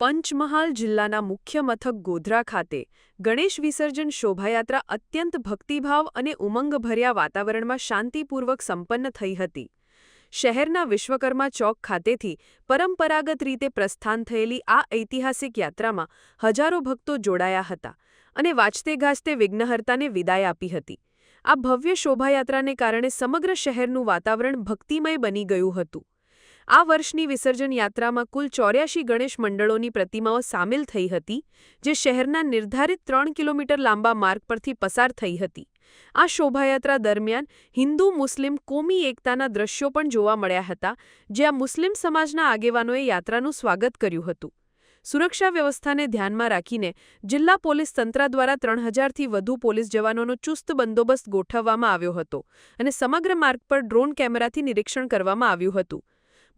પંચમહાલ જિલ્લાના મુખ્ય મથક ગોધરા ખાતે ગણેશ વિસર્જન શોભાયાત્રા અત્યંત ભક્તિભાવ અને ઉમંગભર્યા વાતાવરણમાં શાંતિપૂર્વક સંપન્ન થઈ હતી. શહેરના વિશ્વકર્મા ચોક ખાતેથી પરંપરાગત રીતે પ્રસ્થાન થયેલી આ ઐતિહાસિક યાત્રામાં હજારો ભક્તો જોડાયા હતા અને વાંચતે ગાજતે વિઘ્નહર્તાને વિદાય આપી હતી. આ ભવ્ય શોભાયાત્રાને કારણે સમગ્ર શહેરનું વાતાવરણ ભક્તિમય બની ગયું હતું. આ વર્ષની વિસર્જન યાત્રામાં કુલ ચોર્યાશી ગણેશ મંડળોની પ્રતિમાઓ સામેલ થઈ હતી, જે શહેરના નિર્ધારિત ત્રણ કિલોમીટર લાંબા માર્ગ પરથી પસાર થઈ હતી. આ શોભાયાત્રા દરમિયાન હિન્દુ, મુસ્લિમ, કોમી એકતાના દ્રશ્યો પણ જોવા મળ્યા હતા જ્યાં મુસ્લિમ સમાજના આગેવાનોએ યાત્રાનું સ્વાગત કર્યું હતું. સુરક્ષા વ્યવસ્થાને ધ્યાનમાં રાખીને જિલ્લા પોલીસ તંત્ર દ્વારા ત્રણ હજારથી વધુ પોલીસ જવાનોનો ચુસ્ત બંદોબસ્ત ગોઠવવામાં આવ્યો હતો અને સમગ્ર માર્ગ પર ડ્રોન કેમેરાથી નિરીક્ષણ કરવામાં આવ્યું હતું.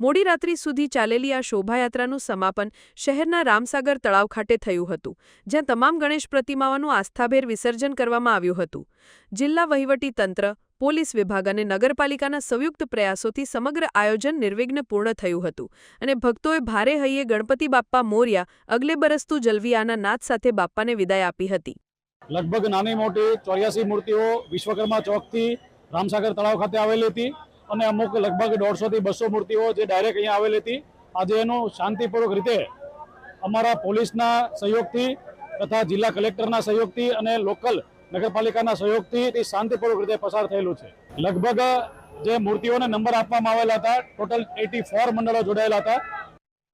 મોડી રાત્રિ સુધી ચાલેલી આ શોભાયાત્રાનું સમાપન શહેરના રામસાગર તળાવ ખાતે થયું હતું, જ્યાં તમામ ગણેશ પ્રતિમાઓનું આસ્થાભેર વિસર્જન કરવામાં આવ્યું હતું. જિલ્લા વહીવટી તંત્ર, પોલીસ વિભાગ અને નગરપાલિકાના સંયુક્ત પ્રયાસોથી સમગ્ર આયોજન નિર્વિઘ્ન પૂર્ણ થયું હતું અને ભક્તોએ ભારે હૈયે ગણપતિ બાપ્પા મોર્યા, અગલે બરસતું જલવિયાના નાદ સાથે બાપ્પાને વિદાય આપી હતી. લગભગ નાની મોટી ચોર્યાસી મૂર્તિઓ વિશ્વકર્મા ચોકથી રામસાગર તળાવ ખાતે આવેલી હતી. અને અમુક લગભગ દોઢસોથી બસો મૂર્તિઓ જે ડાયરેક્ટ અહીંયા આવેલી હતી. આજે એનું શાંતિપૂર્વક રીતે અમારા પોલીસના સહયોગથી તથા જિલ્લા કલેક્ટરના સહયોગથી અને લોકલ નગરપાલિકાના સહયોગથી તે શાંતિપૂર્વક રીતે પસાર થયેલું છે. લગભગ જે મૂર્તિઓને નંબર આપવામાં આવેલા હતા, ટોટલ એટી ફોર મંડળો જોડાયેલા હતા.